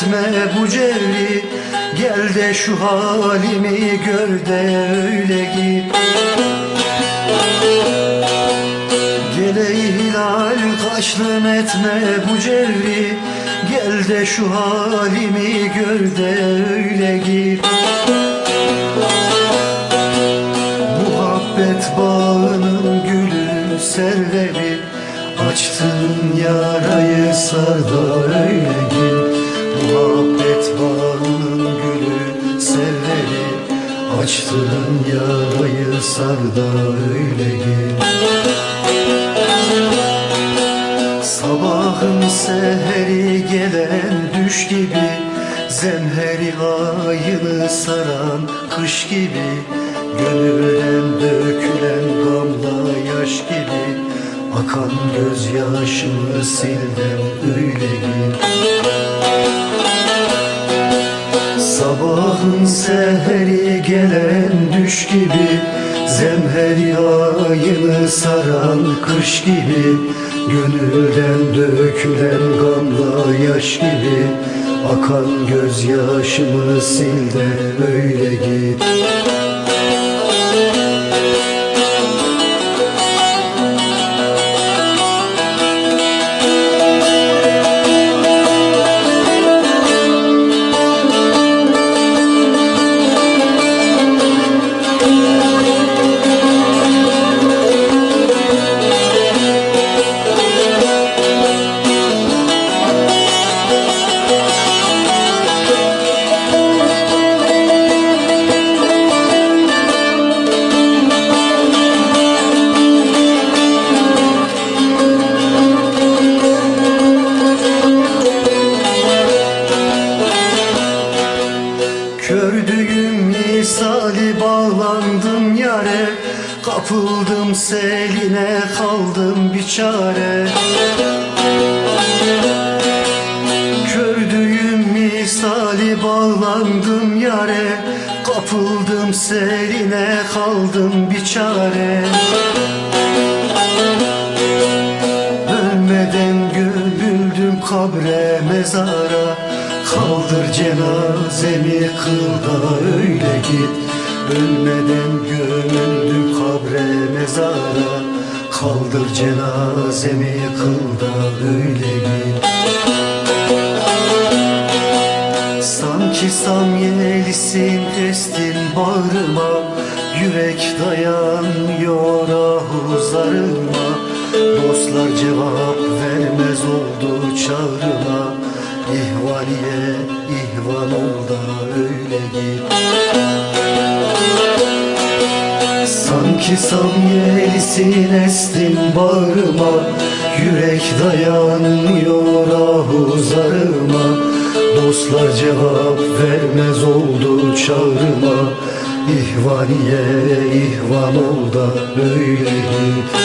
etme bu cevri. Gel de şu halimi gör de öyle git. Gele hilal kaşlım etme bu cevri. Gel de şu halimi gör de öyle git. Muhabbet bağının gülü serveri Açtın yarayı sar da öyle git Muhabbet bağının gülü serveri Açtın yarayı sar da öyle git Sabahın seheri gelen düş gibi Zemheri ayını saran kış gibi. Gönülden dökülen gamla yaş gibi Akan gözyaşımı silden öyle gibi Zemheri ayını saran kış gibi Gönülden dökülen gamla yaş gibi Akan gözyaşımı sil de öyle git bağlandım yare Kapıldım seline kaldım bir çare Kördüğüm misali bağlandım yare Kapıldım seline kaldım bir çare Ölmeden gömüldüm kabre mezara. Kaldır cenazemi kıl da öyle git Ölmeden gömüldüm kabre mezara. Kaldır cenazemi kıl da öyle git. Sanki samyelisin estin bağrıma. Yürek dayanmıyor ahuzlarıma Dostlar cevap vermez oldu çağrıma. İhvaliye ihvan ol da öyle git Sanki samyelisin estin bağrıma Yürek dayanmıyor ahuzarıma Dostlar cevap vermez oldu çağrıma. İhvaniye ihvan ol da öyle git